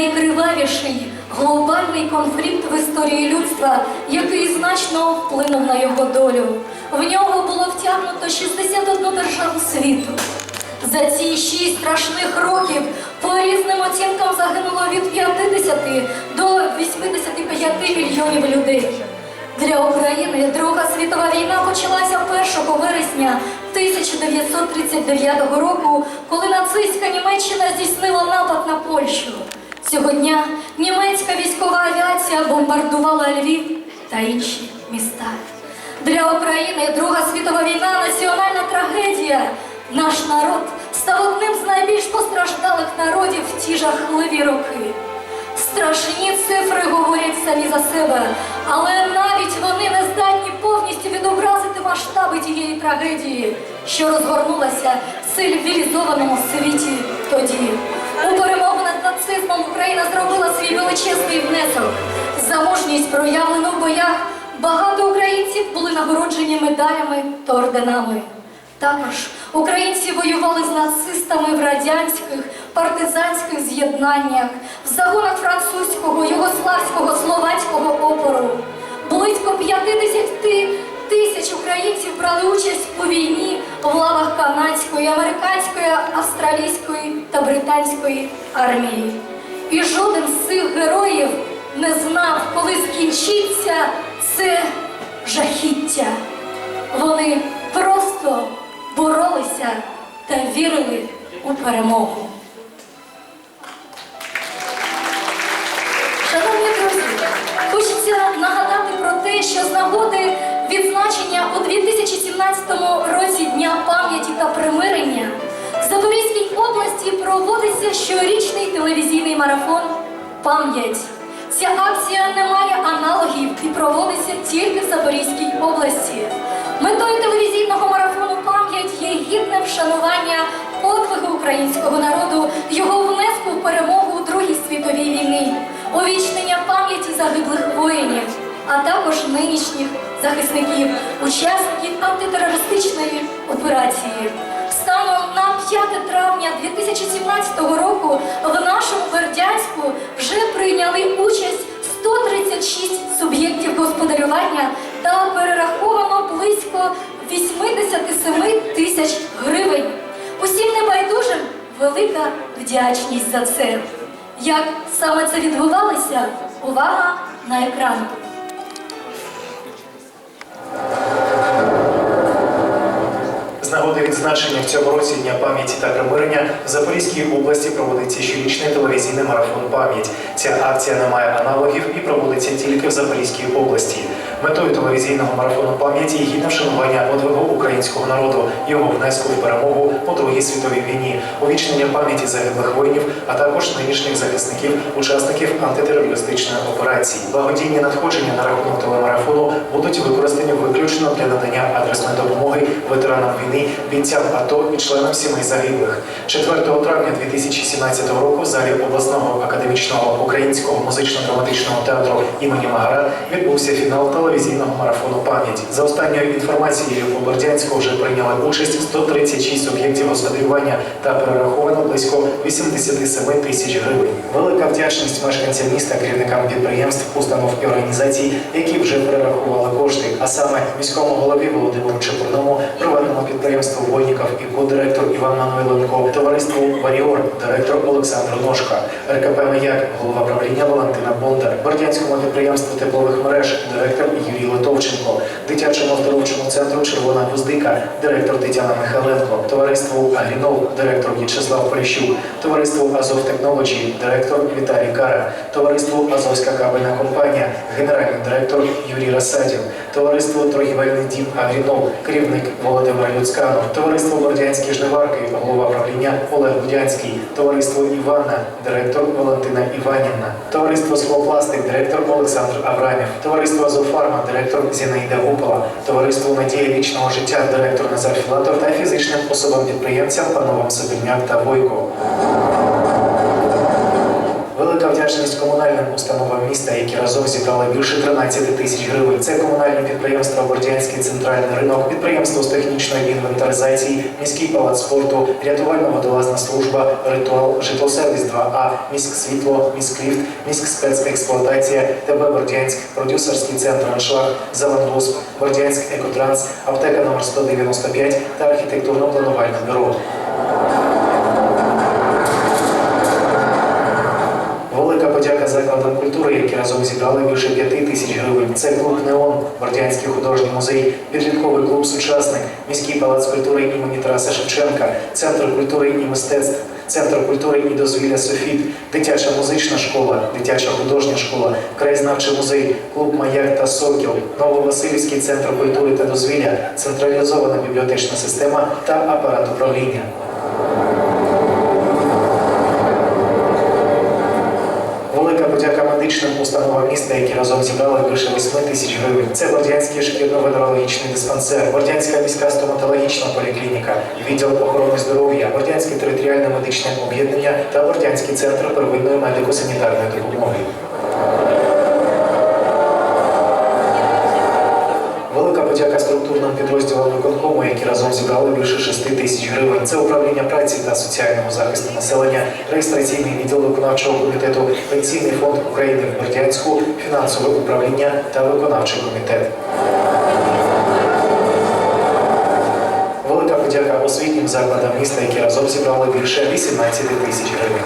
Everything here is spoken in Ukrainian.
найкривавіший глобальний конфлікт в історії людства, який значно вплинув на його долю. В нього було втягнуто 61 державу світу. За ці шість страшних років по різним оцінкам загинуло від 50 до 85 мільйонів людей. Для України Друга світова війна почалася 1 вересня 1939 року, коли нацистська Німеччина здійснила напад на Польщу. Цього дня німецька військова авіація бомбардувала Львів та інші міста. Для України Друга світова війна національна трагедія. Наш народ став одним з найбільш постраждалих народів в ті жахливі роки. Страшні цифри говорять самі за себе, але навіть вони не здатні повністю відобразити масштаби тієї трагедії, що розгорнулася в цивілізованому світі тоді. У перемогу над нацизмом Україна величезний внесок. За мужність проявлену в боях багато українців були нагороджені медалями та орденами. Також українці воювали з нацистами в радянських партизанських з'єднаннях, в загонах французького, югославського, словацького опору. Близько 50 тисяч українців брали участь у війні в лавах канадської, американської, австралійської та британської армії. І жоден з цих героїв не знав, коли скінчиться це жахіття. Вони просто боролися та вірили у перемогу. Шановні друзі, хочеться нагадати про те, що з нагоди відзначення у 2017 році Дня пам'яті та примирення в Запорізькій області проводиться щорічний телевізійний марафон Пам'ять. Ця акція не має аналогів і проводиться тільки в Запорізькій області. Метою телевізійного марафону пам'ять є гідне вшанування подвигу українського народу, його внеску в перемогу у Другій світовій війні, увічнення пам'яті загиблих воїнів, а також нинішніх захисників, учасників антитерористичної операції. Станом на 5 травня 2017 року в нашому Бердянську вже прийняли участь 136 суб'єктів господарювання та перераховано близько 87 тисяч гривень. Усім небайдужим велика вдячність за це. Як саме це відбувалося? Увага на екран. Нагоди відзначення в цьому році Дня пам'яті та примирення в Запорізькій області проводиться щорічний телевізійний марафон Пам'ять. Ця акція не має аналогів і проводиться тільки в Запорізькій області. Метою телевізійного марафону пам'яті є гідне вшанування подвигу українського народу, його внеску в перемогу у Другій світовій війні, увічнення пам'яті загиблих воїнів, а також нинішніх захисників, учасників антитерористичної операції. Благодійні надходження на рахунок телемарафону будуть використані виключно для надання адресної допомоги ветеранам війни, бійцям АТО і членам сімей загиблих. 4 травня 2017 року в залі обласного академічного українського музично-драматичного театру імені Магара відбувся фінал телевізійного марафону Пам'ять. За останньою інформацією у Бердянську вже прийняли участь 136 суб'єктів господарювання та перераховано близько 87 тисяч гривень. Велика вдячність мешканцям міста, керівникам підприємств, установ і організацій, які вже перерахували кошти, а саме міському голові Володимиру Чепурному, приватному підприємству Войніков і ко-директор Іван Мануйленко, товариству Варіор, директор Олександр Ножка, РКП Маяк, голова правління Валентина Бондар, Бердянському підприємству теплових мереж, директор Юрій Литовченко, дитячому оздоровчому центру Червона Гвоздика, директор Тетяна Михайленко, товариству Агрінол, директор В'ячеслав Поліщук, товариству Азов Технологі, директор Віталій Кара, товариству Азовська кабельна компанія, генеральний директор Юрій Расадів, товариство Торгівельний дім Агрінол, керівник Володимир Люцканов, товариство Бордянські жниварки, голова правління Олег Будянський, товариство Івана, директор Валентина Іванівна, товариство Склопластик, директор Олександр Аврамів, товариство Азофарма, директор Зінаїда Гупола, товариство Надія вічного життя, директор Назар Філатов та фізичним особам підприємцям пановам Собільняк та Войко. Вдячність комунальним установам міста, які разом зібрали більше 13 тисяч гривень. Це комунальне підприємство Бордянський центральний ринок, підприємство з технічної інвентаризації, міський палац спорту, рятувально-водолазна служба, ритуал, житлосервіс 2А, міськ світло, міськліфт, міськ спецексплуатація, ТБ Бордянськ, продюсерський центр Аншлаг, Зеландгосп, Бордянськ Екотранс, аптека номер 195 та архітектурно-планувальне бюро. Культури, які разом зібрали більше п'яти тисяч гривень. Це клуб Неон, Бордянський художній музей, підлітковий клуб Сучасник, міський палац культури імені Тараса Шевченка, центр культури і мистецтв, центр культури і дозвілля Софіт, дитяча музична школа, дитяча художня школа, краєзнавчий музей, клуб Маяк та Сокіл, Нововасилівський центр культури та дозвілля, централізована бібліотечна система та апарат управління. Медичним установам міста, які разом зібрали більше 8 тисяч гривень. Це Бордянський шкільно-венерологічний диспансер, Бордянська міська стоматологічна поліклініка, відділ охорони здоров'я, Бордянське територіальне медичне об'єднання та Бордянський центр первинної медико-санітарної допомоги. Підрозділам які разом зібрали більше 6 тисяч гривень. Це управління праці та соціального захисту населення, реєстраційний відділ виконавчого комітету, пенсійний фонд України в Бердянську, фінансове управління та виконавчий комітет. Велика подяка освітнім закладам міста, які разом зібрали більше 18 тисяч гривень.